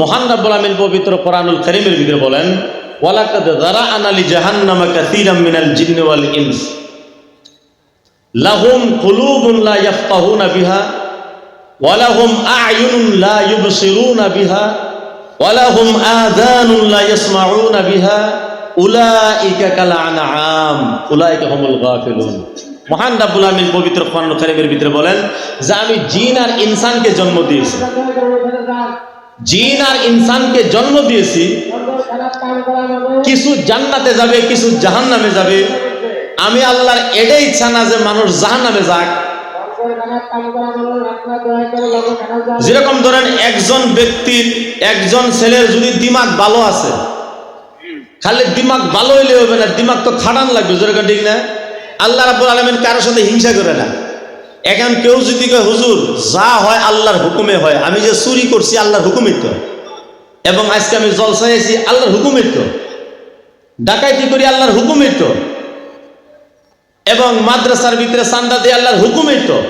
মহান রাব্বুল আমিন পবিত্র কোরআনুল কারীমের ভিতরে বলেন, ওয়ালাকাদ যারাআনা লি জাহান্নামা কাসীরাম মিনাল জিন্নি ওয়াল ইনস। লাহুম কুলুবুন লা ইয়াফকাহুনা বিহা, ওয়া লাহুম আ'য়ুনুন লা ইউবসিরুনা বিহা, ওয়া লাহুম আযানুন লা ইয়াসমাউনা বিহা, উলাইকা কাল আনআম উলাইকা হুমুল গাফিলুন। মহান রাব্বুল আমিন পবিত্র কোরআনুল কারীমের ভিতরে বলেন, যে আমি জিন আর ইনসানকে জন্ম দিয়েছি। জিন আর ইনসানকে জন্ম দিয়েছি। কিছু জান্নাতে যাবে, কিছু জাহান্নামে যাবে। আমি আল্লাহর এটাই ইচ্ছা না যে মানুষ জাহান্নামে যাক। যেরকম ধরেন একজন ব্যক্তির একজন ছেলের যদি দিমাগ ভালো আছে, খালি দিমাগ ভালো হইলে হবে না, দিমাগ তো খাটান লাগবে যেরকম ঠিক না? আল্লাহ রাব্বুল আলামিন কারোর সাথে হিংসা করে না। এখন কেউ যদি কয় হুজুর যা হয় আল্লাহর হুকুমে হয়। আমি যে চুরি করছি আল্লাহর হুকুমে তো। এবং আজকে আমি জল চাইছি আল্লাহর হুকুমে তো। ডাকাইতি করি আল্লাহর হুকুমে তো। এবং মাদ্রাসার ভিতরে চান্দা দিয়ে আল্লাহর হুকুমে তো।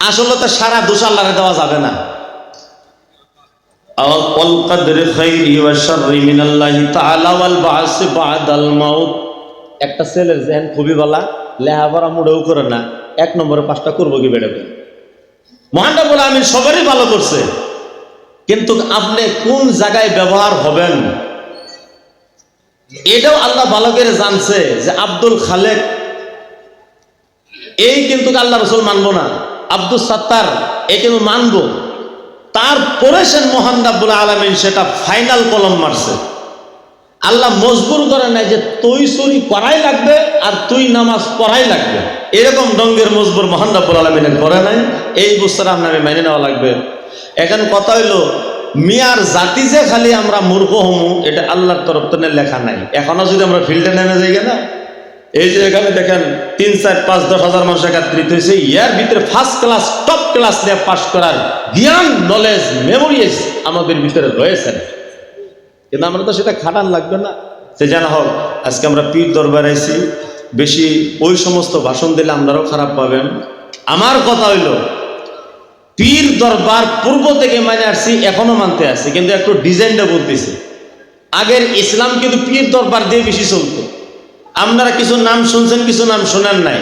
আসলে তো সারা দোষ আল্লাহরে দেওয়া যাবে না। একটা ছেলের জেন খুবই বলা লেহাপড়া মুড়েও করে না। এক নম্বরে পাঁচটা করব কি বেড়াবে মহানটা বলে আমি সবারই ভালো করছে। কিন্তু আপনি কোন জায়গায় ব্যবহার হবেন? এটাও আল্লাহ ভালো করে জানছে যে আব্দুল খালেক, এই কিন্তু আল্লাহ রসুল মানবো না। আব্দুল সাত্তার এই কিন্তু মানবো। তারপরে সে মহান রাব্বুল আলমিন সেটা ফাইনাল কলম মারছে। আল্লাহ মজবুর করে নাই যে তুই চুরি করাই লাগবে আর তুই নামাজ পড়াই লাগবে। এরকম ডঙ্গের মজবুর মহান রাব্বুল আলমিনে করে নাই। এই বুঝতে আপনার মেনে নেওয়া লাগবে। এখানে কথা হইল, মিয়ার জাতি যে খালি আমরা মূর্খ হমু, এটা আল্লাহর তরফ থেকে লেখা নাই। এখনও যদি আমরা ফিল্ডে নেমে যাই না এই যে এখানে দেখেন, তিন, চার, পাঁচ, দশ হাজার মানুষ একত্রিত হয়েছে। ইয়ার ভিতরে ফার্স্ট ক্লাস টপ ক্লাস নিয়ে পাশ করার জ্ঞান নলেজ মেমোরিজ আমাদের ভিতরে রয়েছে। কিন্তু আমরা তো সেটা খাটান লাগবে না। সে জানা হোক, আজকে আমরা পীর দরবার আইছি, বেশি ওই সমস্ত ভাষণ দিলে আপনারাও খারাপ পাবেন। আমার কথা হইল, পীর দরবার পূর্ব থেকে মানে আসছি, এখনও মানতে আসছি, কিন্তু একটু ডিজাইনটা বলতেছি। আগের ইসলাম কিন্তু পীর দরবার দিয়ে বেশি চলতো। আপনারা কিছু নাম শুনছেন, কিছু নাম শোনেন নাই।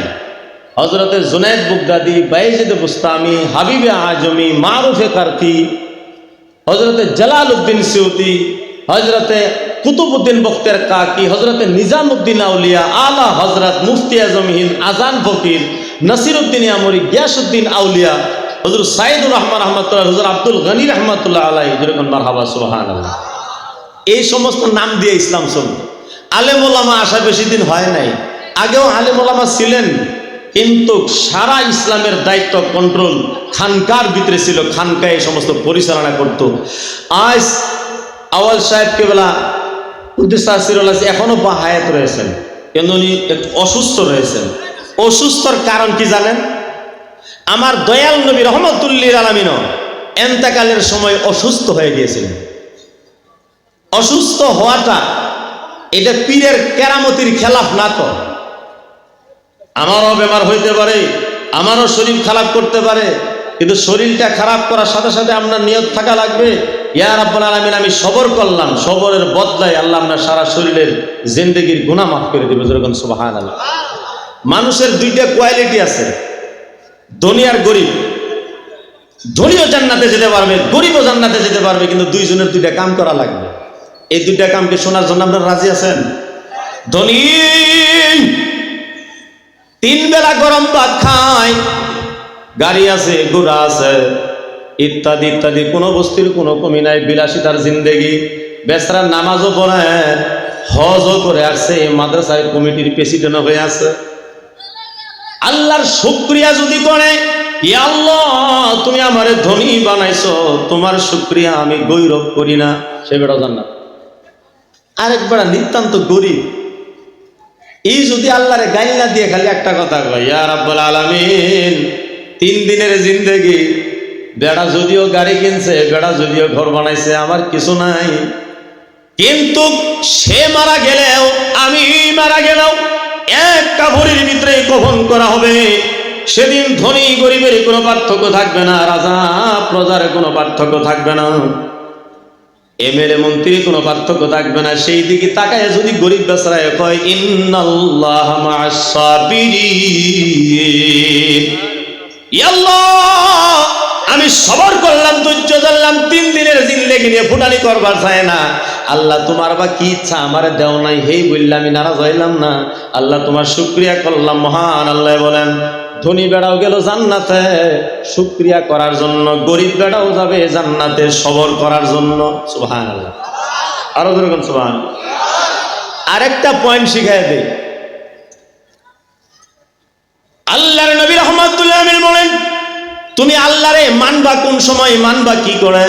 হজরতে জুনায়দ বুগদাদি, বাইজিদ বুস্তামি, হাবিবে আজমি, মারুফে কার্কি হজরতে জালাল উদ্দিন সিউতি হজরতে কুতুবুদ্দিন বক্তের কাকি হজরতে নিজামুদ্দিন আউলিয়া, আলা হজরত মুফতি আজমহিন আজান ফকির নসিরুদ্দিন আমরি গিয়াসুদ্দিন আউলিয়া, হজর সাইদুর রহমান রহমতুল্লাহ হজর আব্দুল গনি রহমতুল্লাহ আলাই যেরকম মারহাবা সুবাহান এই সমস্ত নাম দিয়ে ইসলাম চলত আলেম ওলামা আসা বেশি দিন হয় নাই। আগেও আলেম ওলামা ছিলেন, কিন্তু সারা ইসলামের দায়িত্ব কন্ট্রোল খানকার ভিতরে ছিল। খানকা এই সমস্ত পরিচালনা করত। আজ আওয়াল সাহেব কেবলা উদ্দেশ্য এখনও বা হায়াত রয়েছেন। কিন্তু উনি অসুস্থ রয়েছেন। অসুস্থর কারণ কি জানেন? আমার দয়াল নবী রহমতুল্লির আলমিনও এন্তাকালের সময় অসুস্থ হয়ে গিয়েছিলেন। অসুস্থ হওয়াটা এটা পীরের কেরামতির খেলাফ না তো। আমারও বেমার হইতে পারে, আমারও শরীর খারাপ করতে পারে, কিন্তু শরীরটা খারাপ করার সাথে সাথে আপনার নিয়ত থাকা লাগবে। ইয়ার আব্বাল আলমিন, আমি সবর করলাম। সবরের বদলায় আল্লাহ আপনার সারা শরীরের জিন্দগির গুণা মাফ করে দেবে যেরকম সুবাহান আল্লাহ মানুষের দুইটা কোয়ালিটি আছে। ধনী গরিব, ধনীও জান্নাতে যেতে পারবে, গরিবও জান্নাতে যেতে পারবে, কিন্তু দুইজনের দুইটা কাম করা লাগবে। এই দুইটা কামকে শোনার জন্য আপনারা রাজি আছেন? ধনী তিন বেলা গরম ভাত খায়, গাড়ি আছে, ঘোড়া আছে ইত্যাদি ইত্যাদি, কোনো বস্তির কোনো কমি নাই, বিলাসিতার জিন্দেগি। বেসরার নামাজও পড়ে, হজও করে আসছে, এই মাদ্রাসার কমিটির প্রেসিডেন্ট হয়ে আছে। আল্লাহর শুক্রিয়া যদি করে আল্লাহ, তুমি আমারে ধনী বানাইছো, তোমার শুক্রিয়া আমি গৌরব করি না। সে বেড়া জান্নাত। আরেক বেড়া নিতান্ত গরিব। এই যদি আল্লাহরে গাইল না দিয়ে খালি একটা কথা কয়, ইয়া রাব্বুল আলামিন, তিন দিনের জিন্দেগি বেড়া যদিও গাড়ি কিনছে, বেড়া যদিও ঘর বানাইছে, আমার কিছু নাই। কিন্তু সে মারা গেলেও, আমি মারা গেলেও এক কাপড়ের ভিতরে কখন করা হবে। সেদিন ধনী গরিবের কোনো পার্থক্য থাকবে না, রাজা প্রজার কোনো পার্থক্য থাকবে না। এমএলএ মন্ত্রী কোনো পার্থক্য থাকবে না, সেই দিকে তাকায় যদি গরিব বেচারায় কয়, ইন্নাল্লাহ মা'আস সাবিরিন ইয়াল্লাহ আমি সবর করলাম, ধৈর্য ধরলাম, তিন দিনের জিন্দেগি নিয়ে ফুটানি করবার চায় না। আল্লাহ তোমার বা কি ইচ্ছা আমারে দেও নাই, হেই বললে আমি নারাজ হইলাম না। আল্লাহ তোমার শুক্রিয়া করলাম, মহান আল্লাহ বলেন, ধনী বেড়াও গেল জান্নাতে, শুক্রিয়া করার জন্য, গরিব বেড়াও যাবে জান্নাতে, সবর করার জন্য। সুবহান আল্লাহ আরও ধরুন সুবহান আরেকটা পয়েন্ট শিখাই দেই। আল্লাহর নবী রহমতুল্লাহ বলেন, তুমি আল্লাহরে মানবা কোন সময়, মানবা কি করে?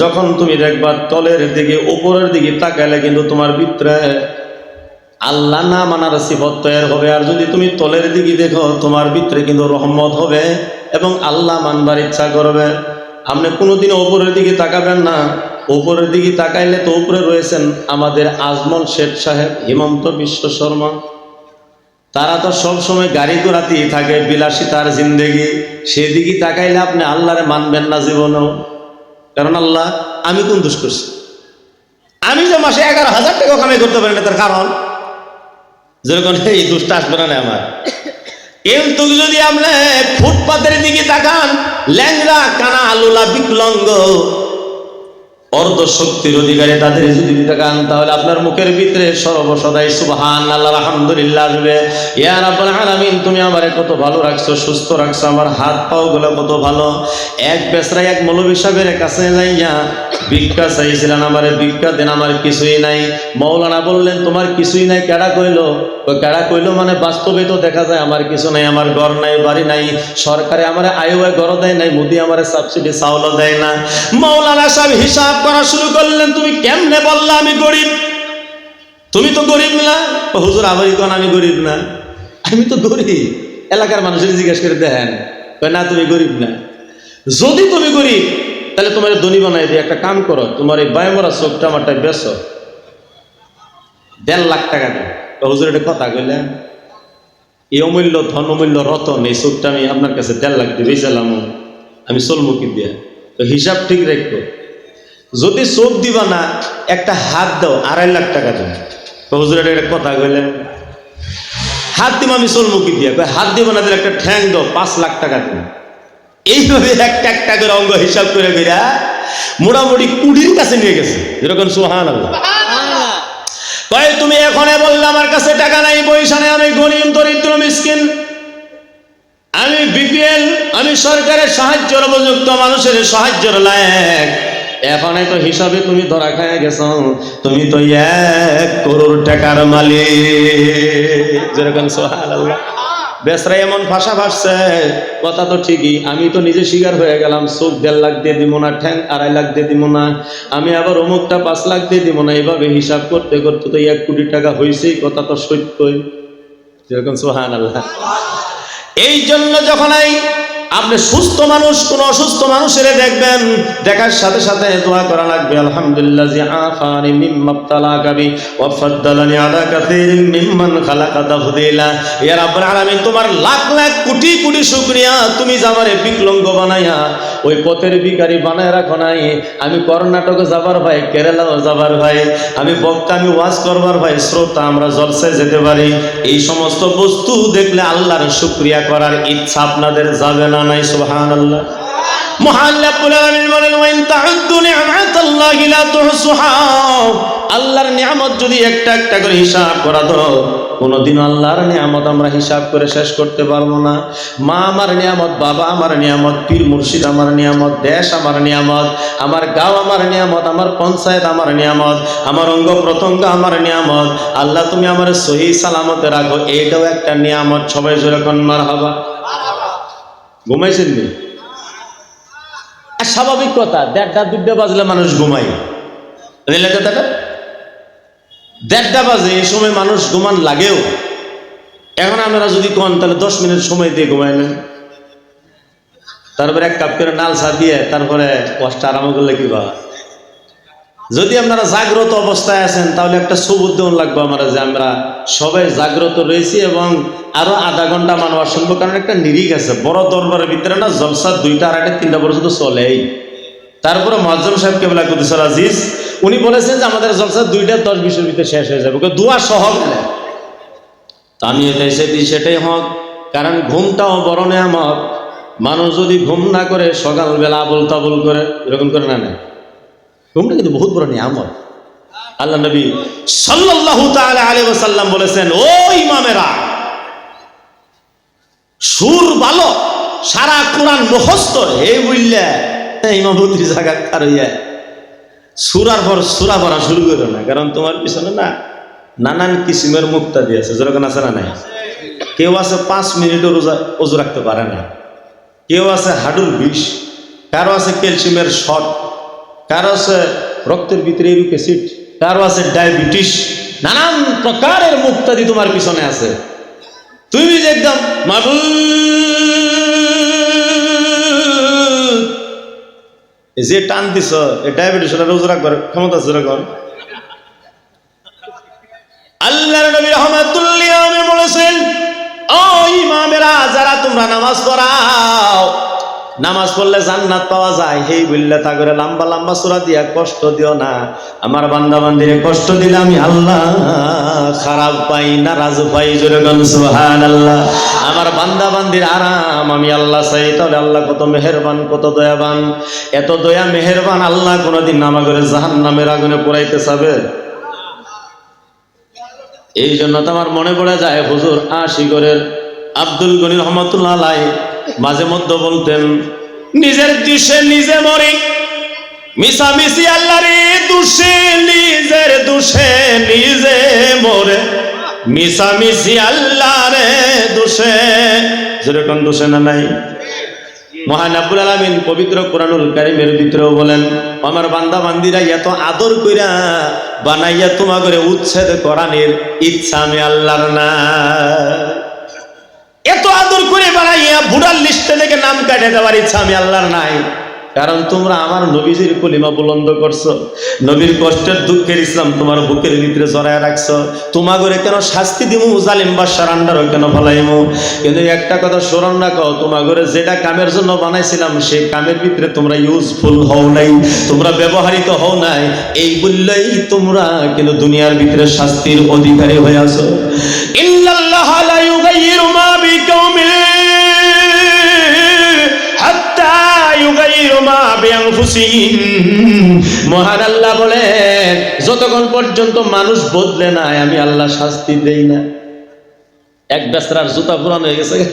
যখন তুমি দেখবা তলের দিকে, উপরের দিকে তাকাইলে কিন্তু তোমার ভিতরে আল্লাহ না মানার সিফত তৈরি হবে। আর যদি তুমি তলের দিকে দেখো, তোমার ভিতরে কিন্তু রহমত হবে এবং আল্লাহ মানবার ইচ্ছা করবে। আপনি কোনোদিন ওপরের দিকে তাকাবেন না। ওপরের দিকে তাকাইলে তো উপরে রয়েছেন আমাদের আজমল শেখ সাহেব, হিমন্ত বিশ্ব শর্মা। তারা তো সব সময় গাড়ি ঘোড়াতেই থাকে, বিলাসী তার জিন্দেগি। সেদিকে তাকাইলে আপনি আল্লাহরে মানবেন না জীবনেও। কারণ আল্লাহ, আমি কোন দোষ করছি? আমি যে মাসে এগারো হাজার টাকা কামাই করতে পারি না তার কারণ? যেরকম এই দোষটা আসবে না আমার। কিন্তু যদি আপনি ফুটপাতের দিকে তাকান ল্যাংরা কানা আলুলা বিকলঙ্গ অর্ধ শক্তির অধিকারী তাদের যদি তাকান তাহলে আপনার মুখের ভিতরে সর্বসদাই সুবহান আল্লাহ আলহামদুলিল্লাহ আসবে। ইয়ার রাব্বুল আলামিন, তুমি আমারে কত ভালো রাখছো, সুস্থ রাখছো, আমার হাত পাও গুলো কত ভালো। এক বেসরা এক মৌলবী সাহেবের কাছে যাইয়া ভিক্ষা চাইছিলেন আমারে, ভিক্ষা দেন আমার কিছুই নাই। মৌলানা বললেন, তোমার কিছুই নাই, কেডা কইলো? কেডা কইলো মানে বাস্তবে তো দেখা যায় আমার কিছু নাই, আমার ঘর নাই, বাড়ি নাই। সরকারে আমার আয় ঘর দেয় নাই, মোদি আমার সাবসিডি চাউলও দেয় না। মৌলানা সাহেব হিসাব করা শুরু করলেন, তুমি কেমনে বললা আমি গরিব? তুমি তো গরিব না? হুজুর আবারই কোন আমি গরিব না? আমি তো গরিব। এলাকার মানুষের জিজ্ঞেস করে দেখেন না, তুমি গরিব না? যদি তুমি গরিব তাহলে তোমার ধনী বানাই দিয়ে একটা কাম করো, তোমার এই বায়মরা চোখটা আমারটা বেসো দেড় লাখ টাকা দেয় হুজুর এটা কথা কইলেন, এই অমূল্য ধন, অমূল্য রতন, এই চোখটা আমি আপনার কাছে দেড় লাখ দিয়ে বেচালাম আমি চলমুখী দিয়া। তো হিসাব ঠিক রাখব যদি চোখ দিবা না, একটা হাত দাও, আড়াই লাখ টাকা দেবে। হুজুর এটা একটা কথা কইলেন, হাত দিব আমি চলমুখী দিয়ে। হাত দিব না দিলে একটা ঠ্যাং দাও, পাঁচ লাখ টাকা দেবে। এইভাবে একটা একটা করে অঙ্গ হিসাব করে বেরা মোটামুটি কুড়ির কাছে নিয়ে গেছে। যেরকম সোহান কয় তুমি এখনে বললে আমার কাছে টাকা নাই পয়সা নেই আমি গরিব দরিদ্র মিসকিন। আমি বিপিএল আমি সরকারের সাহায্যের উপযুক্ত মানুষের সাহায্যের লায়ক। এখন তো হিসাবে তুমি ধরা খায় গেছ। তুমি তো এক করোড় টাকার মালিক। যেরকম সোহান আল্লাহ বেসরা এমন ভাষা ভাসছে কথা তো ঠিকই আমি তো নিজে শিকার হয়ে গেলাম চোখ দেড় লাখ দিয়ে দিব না ঠ্যাং আড়াই লাখ দিয়ে দিব না আমি আবার অমুকটা পাঁচ লাখ দিয়ে দিব না এইভাবে হিসাব করতে করতে তো এক কোটি টাকা হয়েছেই কথা তো সত্যই। যেরকম সোহান আল্লাহ এই জন্য যখন এই আপনি সুস্থ মানুষ, কোন অসুস্থ মানুষের দেখবেন, দেখার সাথে সাথে দোয়া করা লাগবে, আলহামদুলিল্লাহ, জি আফানি মিম্মা তালাকাবি ওয়া ফাদ্দালানি আলা কাসীরিন মিম্মান খালাকা তাফদীলা। ইয়া রাব্বুল আলামিন, তোমার লাখ লাখ কোটি কোটি শুকরিয়া, তুমি যে আমারে বিকলঙ্গ বানাইয়া, ওই পথের ভিখারি বানায় রাখো নাই। আমি কর্ণাটকে যাবার ভাই, কেরালাও যাবার ভাই, আমি বক্তা আমি ওয়াজ করবার ভাই, শ্রোতা, আমরা জলসায় যেতে পারি। এই সমস্ত বস্তু দেখলে আল্লাহর শুকরিয়া করার ইচ্ছা আপনাদের যাবে না। নাই লা তুহসুহা। আল্লাহর নিয়ামত যদি একটা একটা করে হিসাব কোনোদিন আল্লাহর আমরা হিসাব করে শেষ করতে পারব না। মা আমার নিয়ামত, বাবা আমার নিয়ামত মুর্শিদ আমার নিয়ামত আমার নিয়ামত, আমার গাঁও আমার নিয়ামত, আমার পঞ্চায়েত আমার নিয়ামত, আমার অঙ্গ প্রত্যঙ্গ আমার নিয়ামত। আল্লাহ তুমি আমার সহি সালামতে রাখো এইটাও একটা নিয়ামত। সবাই যেরকম মার হবা ঘুমাইছেন নি? স্বাভাবিক কথা, দেড়টা দুটা বাজলে মানুষ ঘুমায়। দেড়টা বাজে, এই সময় মানুষ ঘুমান লাগেও। এখন আপনারা যদি কন, তাহলে দশ মিনিট সময় দিয়ে ঘুমাই ঘুমাইলেন তারপরে এক কাপ করে নাল চা দিয়ে তারপরে কষ্ট আরাম করলে কি বা যদি আপনারা জাগ্রত অবস্থায় আছেন, তাহলে একটা সবুজ দেওয়ান লাগবে আমরা যে আমরা সবাই জাগ্রত রয়েছি এবং আরও আধা ঘণ্টা মানবা শুনব কারণ একটা নিরিখ আছে। বড় দরবারের ভিতরে না জলসা দুইটা আড়াইটা তিনটা পর্যন্ত চলেই। তারপরে মজ্জম সাহেব কেবলা কুদ্দুসল আজিজ, উনি বলেছেন যে আমাদের জলসা দুইটা দশ বিশের ভিতরে শেষ হয়ে যাবে। ওকে দোয়া সহ গেলে আমি এটাই এসেছি সেটাই হোক, কারণ ঘুমটাও বড় নেয়ামত। মানুষ যদি ঘুম না করে, সকালবেলা আবল তাবল করে, এরকম করে না না ঘুমটা কিন্তু বহুত বড় নিয়ামত। আল্লাহ নবী সাল্লাল্লাহু তাআলা আলাইহি ওয়াসাল্লাম বলেছেন, ও ইমামেরা, সুর ভালো সারা কোরআন মুখস্থ, হে বুঝলে ইমামতি জায়গা কার হইয়া, সুরার পর সুরা পড়া শুরু করো না, কারণ তোমার পিছনে না নানান কিসিমের মুক্তা দিয়েছে যেরকম আছে না নাই? কেউ আছে পাঁচ মিনিটও রোজা ওজু রাখতে পারে না। কেউ আছে হাডুর বিষ, কারও আছে ক্যালসিয়ামের শট কারও আছে? রক্তের ভিতরে ইউরিক অ্যাসিড কারও আছে? ডায়াবেটিস নানান প্রকারের মুক্তাদি তোমার পিছনে আছে। তুমি যে একদম এই যে টান দিছ, এই ডায়াবেটিস ওটা রোজ রাখবার ক্ষমতা আছে এরকম আল্লাহর নবী রহমাতুল্লাহ আমি বলেছেন, ও ইমামেরা, যারা তোমরা নামাজ পড়াও নামাজ পড়লে জান্নাত পাওয়া যায়। হেই বললে তা করে লম্বা লম্বা সুরা দিয়া কষ্ট দিও না। আমার বান্দা বান্দিরে কষ্ট দিলে আমি আল্লাহ খারাপ পাই না, রাজু পাই জোরে গন সুবহানাল্লাহ। আমার বান্দা বান্দির আরাম, আমি আল্লাহ চাই তাহলে আল্লাহ কত মেহেরবান, কত দয়াবান। এত দয়া মেহেরবান আল্লাহ কোনোদিন আমাদের জাহান্নামের আগুনে পোড়াইতে চাবে? এই জন্য তো আমার মনে পড়ে যায়, হুজুর আশিগরের আব্দুল গনি রহমতুল্লাহ আলাই মাঝে মধ্যে বলতেন, নিজের দিশে নিজে মরি। আল্লাহ রে দুষে, নিজের দুষে নিজে মরে। মিশামিশি আল্লাহ রে দুষে যেরকম দুষে না নাই? মহান আব্বুল আলমিন পবিত্র কোরআনুল কারিমের ভিতরেও বলেন, আমার বান্দা বান্দিরা এত আদর কইরা বানাইয়া তোমা করে উচ্ছেদ করানোর ইচ্ছা আমি আল্লাহর না। এত আদর করে বানাইয়া বুড়ার লিস্টে থেকে নাম কাটে দেওয়ার ইচ্ছা আমি আল্লাহর নাই। কারণ তোমরা আমার নবীজির কলিমা বুলন্দ করছ। নবীর কষ্টের দুঃখের ইসলাম তোমার বুকের ভিতরে জড়ায় রাখছো। তোমা করে কেন শাস্তি দিমু, জালিম বা সারান্ডারও কেন ফলাইমু? কিন্তু একটা কথা স্মরণ রাখো তোমা করে যেটা কামের জন্য বানাইছিলাম, সেই কামের ভিতরে তোমরা ইউজফুল হও নাই, তোমরা ব্যবহারিত হও নাই। এই বললেই তোমরা কিন্তু দুনিয়ার ভিতরে শাস্তির অধিকারী হয়ে আছো। ইল্লাল্লাহ মহান আল্লাহ বলেন, যতক্ষণ পর্যন্ত মানুষ বদলে না আমি আল্লাহ শাস্তি দেই না। এক বেসরার জুতা পুরানো হয়ে গেছে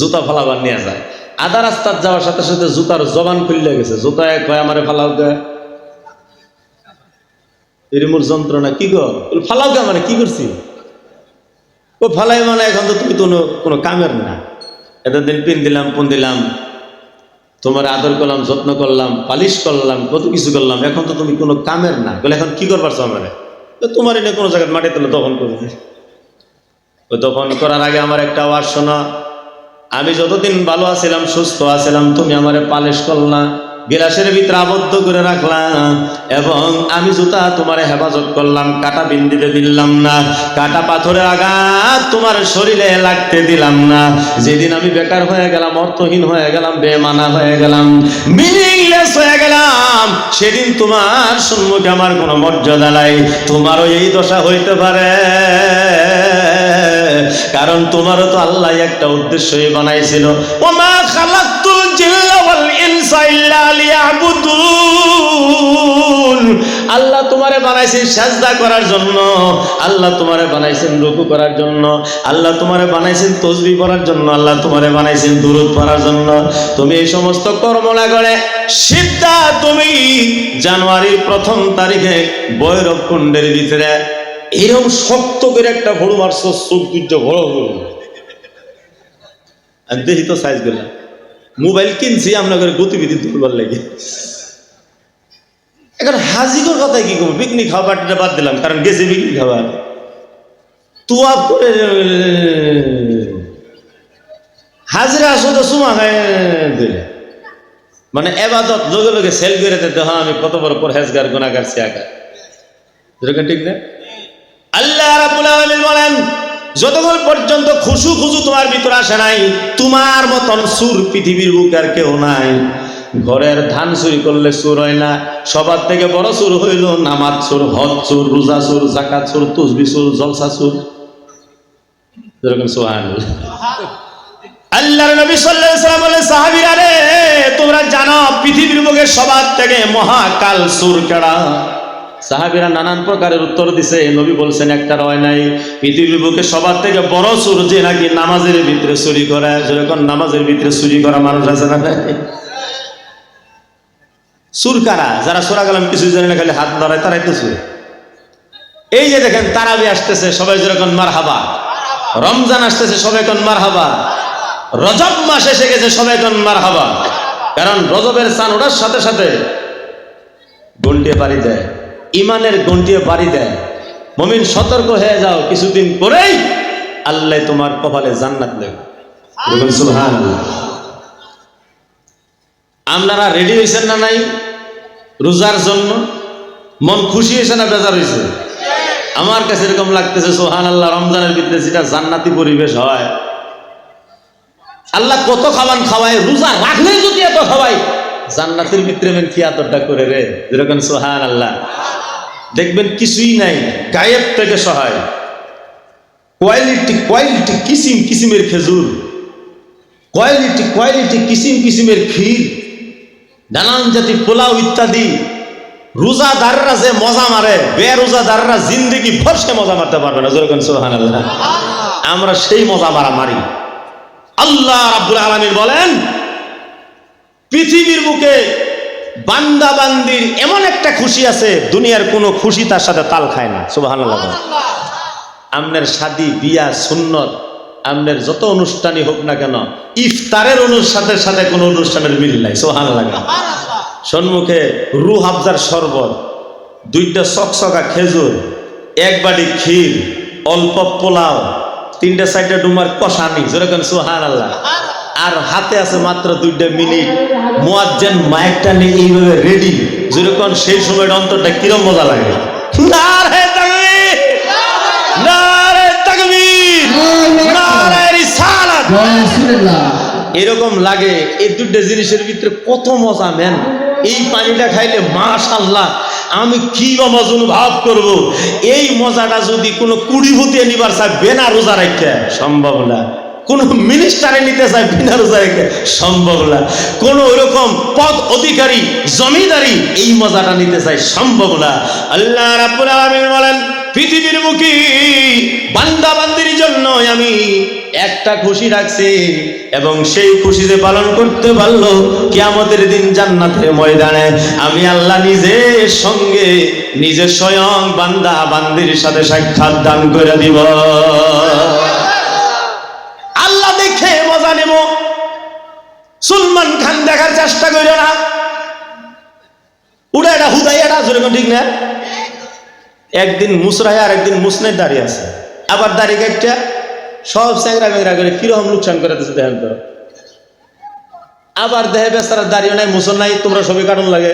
জুতা ফালাবার নিয়ে যায়। আধা রাস্তার যাওয়ার সাথে সাথে জুতার জবান খুললে গেছে। জুতায় কয়, আমারে ফালাও গে। এরিমুর যন্ত্রণা, কি গো? ফালাও গে মানে কি করছি? ও ফালাই মানে এখন তো তুমি তো কোনো- কোনো কামের না। এতদিন পিন দিলাম পুন দিলাম। তোমার আদর করলাম, যত্ন করলাম, পালিশ করলাম, কত কিছু করলাম, এখন তো তুমি কোনো কামের না। বলে, এখন কি করবার আমার? তোমার এনে কোনো জায়গায় মাটি তুলে দখন করবে। ওই করার আগে আমার একটা আওয়াজ শোনা। আমি যতদিন ভালো আছিলাম, সুস্থ আছিলাম, তুমি আমারে পালিশ করলা। গিলাসের ভিতরে আবদ্ধ করে রাখলাম এবং আমি জুতা তোমারে হেফাজত করলাম, কাটা বিন্দিতে দিলাম না, কাটা পাথরের আঘাত তোমার শরীরে লাগতে দিলাম না। যেদিন আমি বেকার হয়ে গেলাম, অর্থহীন হয়ে গেলাম, বেমানা হয়ে গেলাম মিনিংলেস হয়ে গেলাম, সেদিন তোমার সম্মুখে আমার কোনো মর্যাদা নাই। তোমারও এই দশা হইতে পারে। কারণ তোমারও তো আল্লাহ একটা উদ্দেশ্যই বানাইছিল। ওয়াল ইনসা ইল্লা আল্লাহ তোমারে বানাইছেন সাজদা করার জন্য। আল্লাহ তোমারে বানাইছেন রুকু করার জন্য। আল্লাহ তোমারে বানাইছেন তসবি করার জন্য। আল্লাহ তোমারে বানাইছেন পড়ার জন্য। তুমি এই সমস্ত করে সিদ্ধা তুমি জানুয়ারির প্রথম তারিখে বৈরব কুণ্ডের ভিতরে এরকম শক্ত করে একটা ভরু বড় দেখি তো সাইজ মোবাইল কিনছি আপনাদের গতিবিধি দুর্বল লাগে। এখন হাজিগর কথা কি করব পিকনিক খাওয়া পার্টিটা বাদ দিলাম, কারণ গেছে পিকনিক খাবার তুয়া করে হাজিরা আসো তো সুমা খায় মানে এবাদত লগে লগে সেল করে দিতে হ্যাঁ আমি কত বড় পরহেজগার গুণাগার সিয়াগার যেরকম ঠিক না? আল্লাহ রাব্বুল আলামিন বলেন যতক্ষণ পর্যন্ত খুশু খুশু তোমার ভিতরে আসে নাই, তোমার মতন সুর পৃথিবীর বুকে আর কেউ নাই। ঘরের ধান চুরি করলে চুর হয় না, সবার থেকে বড় চুর হইল নামাজ চুর, হজ চুর, রোজা চুর, জাকাত চুর, তুসবি চুর, জলসা চুর। যেরকম সোহান আল্লাহর নবী ওয়াসাল্লাম বলে সাহাবীরা রে, তোমরা জানো পৃথিবীর বুকে সবার থেকে মহাকাল সুর কেডা? সাহাবীরা নানান প্রকারের উত্তর দিছে। নবী বলছেন, একটা রয় নাই। পৃথিবীর বুকে সবার থেকে বড় সুর যে নাকি নামাজের ভিতরে চুরি করে? যেরকম নামাজের ভিতরে চুরি করা মানুষ আছে না সুর কারা? যারা সোরা গেলাম, কিছু জানে না, খালি হাত ধরায়, তারাই তো সুর এই যে দেখেন, তারাবি আসতেছে, সবাই যেরকম মার হাবা রমজান আসতেছে, সবাই কোন মার হাবা রজব মাস এসে গেছে, সবাই কোন মার হাবা কারণ রজবের চান ওঠার সাথে সাথে গন্টিয়ে বাড়ি দেয় ইমানের গন্টিয়ে বাড়ি দেয়। মমিন সতর্ক হয়ে যাও, কিছুদিন পরেই আল্লাহ তোমার কপালে জান্নাত দেবে। আপনারা রেডি হয়েছেন না নাই? রোজার জন্য? মন খুশি হয়েছে না বেজার হয়েছে? আমার কাছে এরকম লাগতেছে সোহান আল্লাহ রমজানের ভিতরে যেটা জান্নাতি পরিবেশ হয়। আল্লাহ কত খাবান খাওয়ায়, রোজা রাখলে যদি এত খাওয়াই জান্নাতের ভিতরে মেন কি আদরটা করে রে? যেরকম সোহান আল্লাহ দেখবেন কিছুই নাই, গায়েব থেকে সহায়। কোয়ালিটি কোয়ালিটি কিসিম কিসিমের খেজুর। কোয়ালিটি কোয়ালিটি কিসিম কিসিমের ক্ষীর। নানান জাতি পোলাও ইত্যাদি। রোজাদাররা যে মজা মারে বে বেরোজাদাররা জিন্দিগি ভর সে মজা মারতে পারবে না যেরকম সোহান আমরা সেই মজা মারা মারি। আল্লাহ রাব্বুল আলামিন বলেন, পৃথিবীর বুকে বান্দা বান্দির এমন একটা খুশি আছে দুনিয়ার কোনো খুশি তার সাথে তাল খায় না। বলেন। আমনের শাদি বিয়া সুন্নত আমনের যত অনুষ্ঠানই হোক না কেন ইফতারের অনুষ্ঠানের সাথে কোনো অনুষ্ঠানের মিল নাই। সোহান লাগে সম্মুখে রু হাফজার শরবত দুইটা চকচকা খেজুর এক বাড়ি ক্ষীর অল্প পোলাও তিনটা সাইডে ডুমার কষানি যেরকম সোহান আল্লাহ আর হাতে আছে মাত্র দুইটা মিনিট। মোয়াজ্জেন মাইকটা নিয়ে এইভাবে রেডি যেরকম সেই সময়টা অন্তরটা কিরম মজা লাগে! এরকম লাগে এই দুটো জিনিসের ভিতরে কত মজা মেন এই পানিটা খাইলে মাশাল্লাহ আমি কি বা মজা অনুভব করব? এই মজাটা যদি কোনো কুড়ি ভূতিয়ে নিবার চায় বেনা রোজা রেখে সম্ভব না। কোন মিনিস্টারে নিতে চায় বিনা রোজা সম্ভব না। কোন ওরকম পদ অধিকারী, জমিদারি, এই মজাটা নিতে চায়, সম্ভব না। আল্লাহ রাব্বুল আলামিন বলেন, পৃথিবীর মুখী বান্দা বান্দির জন্য আমি একটা খুশি রাখছি এবং সেই খুশি যে পালন করতে পারল কিয়ামতের দিন জান্নাতের ময়দানে। আমি আল্লাহ নিজের সঙ্গে, নিজে স্বয়ং বান্দা বান্দির সাথে সাক্ষাৎ দান করে দিব। সুলমান খান দেখার চেষ্টা করিও না। উড়ে এটা হুদাই এটা যেরকম ঠিক না? একদিন মুসরাই আর একদিন মুসনায় দাঁড়িয়ে আছে। আবার দাড়ি কাটটা সব স্যাংরা মেংরা করে কীরকম লোকসান করে দিচ্ছে দেখেন তো। আবার দেহে বেচারা দাঁড়িয়ে নাই মুসল নাই, তোমরা সবই কাটুন লাগে।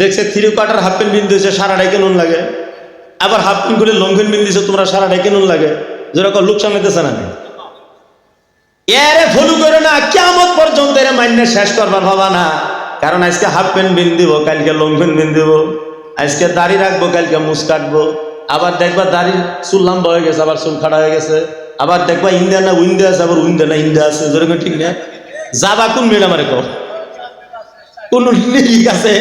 দেখছে থ্রি কোয়ার্টার হাফ প্যান্ট বিন দিয়েছে, সারাটাই কেনুন লাগে। আবার হাফ প্যান্ট করে লং প্যান্ট বিন দিয়েছে, তোমরা সারাটাই কেনুন লাগে। যেরকম লোকসান হইতেছে না। এরে ফলু করে না কেমন পর্যন্ত এরে মান্য শেষ করবার ভাবা না। কারণ আজকে হাফ প্যান্ট বিন দিব, কালকে লং প্যান্ট বিন দিব। আজকে দাড়ি রাখব, কালকে মুস কাটবো। আবার দেখবা দাড়ি চুল লম্বা হয়ে গেছে, আবার চুল খাড়া হয়ে গেছে। আবার দেখবা ইন্ডিয়া না উইন্ডা আছে, আবার উইন্ডা না ইন্ডিয়া আছে। যেরকম ঠিক না? যাবা কোন মেয়ে আমার কো কোন ঠিক আছে?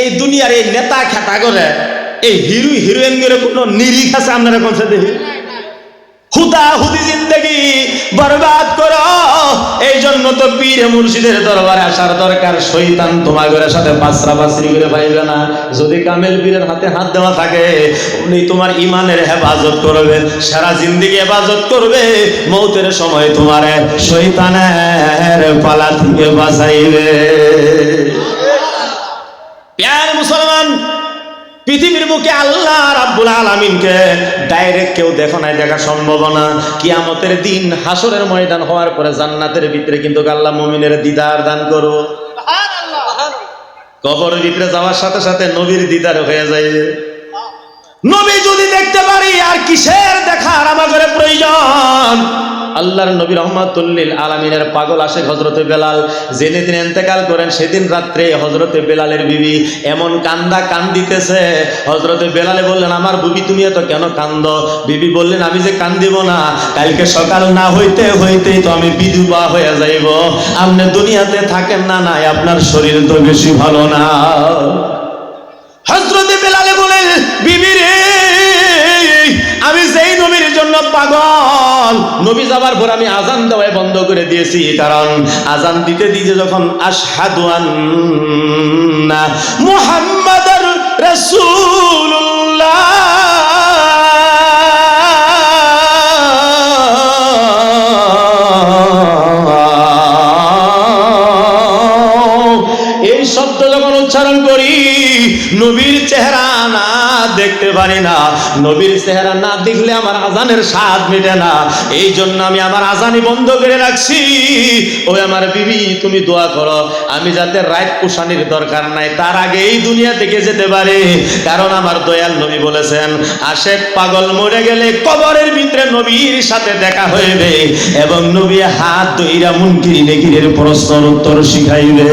এই দুনিয়ার এই নেতা খেতা করে, এই হিরো হিরোইন করে কোন নিরিখ আছে আপনারা কোন সাথে? হুদা হুদি জিন্দগি বরবাদ করো। এই জন্য তো পীর মুর্শিদের দরবারে আসার দরকার। শৈতান তোমাদের সাথে পাসরা পাসরি করে পাইবে না। যদি কামেল পীরের হাতে হাত দেওয়া থাকে, উনি তোমার ইমানের হেফাজত করবে, সারা জিন্দিগি হেফাজত করবে। মৌতের সময় তোমার শৈতানের পালা থেকে বাঁচাইবে। পৃথিবীর মুখে আল্লাহ রাব্বুল আলামিনকে ডাইরেক্ট কেউ দেখো নাই দেখা সম্ভব না। কিয়ামতের দিন হাসরের ময়দান হওয়ার পরে জান্নাতের ভিতরে কিন্তু আল্লাহ মুমিনের দিদার দান করো কবরের ভিতরে যাওয়ার সাথে সাথে নবীর দিদার হয়ে যায় নবী যদি দেখতে পারি, আর কিসের দেখার আমাদের প্রয়োজন? আল্লাহর নবী রহমাতুল্লিল আলমিনের পাগল আসে হজরতে বেলাল যেদিন এন্তেকাল করেন, সেদিন রাত্রে হজরতে বেলালের বিবি এমন কান্দা কান্দিতেছে। হজরতে বেলালে বললেন, আমার বুবি, তুমি এত কেন কান্দ? বিবি বললেন, আমি যে কান্দিব না, কালকে সকাল না হইতে হইতেই তো আমি বিধবা হয়ে যাইব। আপনি দুনিয়াতে থাকেন না, নাই, আপনার শরীর তো বেশি ভালো না। হজরতে জন্য পাগল। নবী যাবার পর আমি আজান দেওয়ায় বন্ধ করে দিয়েছি, কারণ আজান দিতে দিতে যখন আশহাদু আন্না মুহাম্মাদার রাসূলুল্লাহ নবীর চেহারা না দেখলে আমার আজানের স্বাদ মেটে না। এই জন্য আমি আমার আজানি বন্ধ করে রাখছি। ওই আমার বিবি, তুমি দোয়া করো। আমি যাতে রাত কুশানির দরকার নাই, তার আগে এই দুনিয়া থেকে যেতে পারে। কারণ আমার দয়াল নবী বলেছেন, আশেক পাগল মরে গেলে কবরের ভিতরে নবীর সাথে দেখা হইবে এবং নবী হাত দইরা মুনকিরি নেকিরের প্রশ্ন উত্তর শিখাইবে।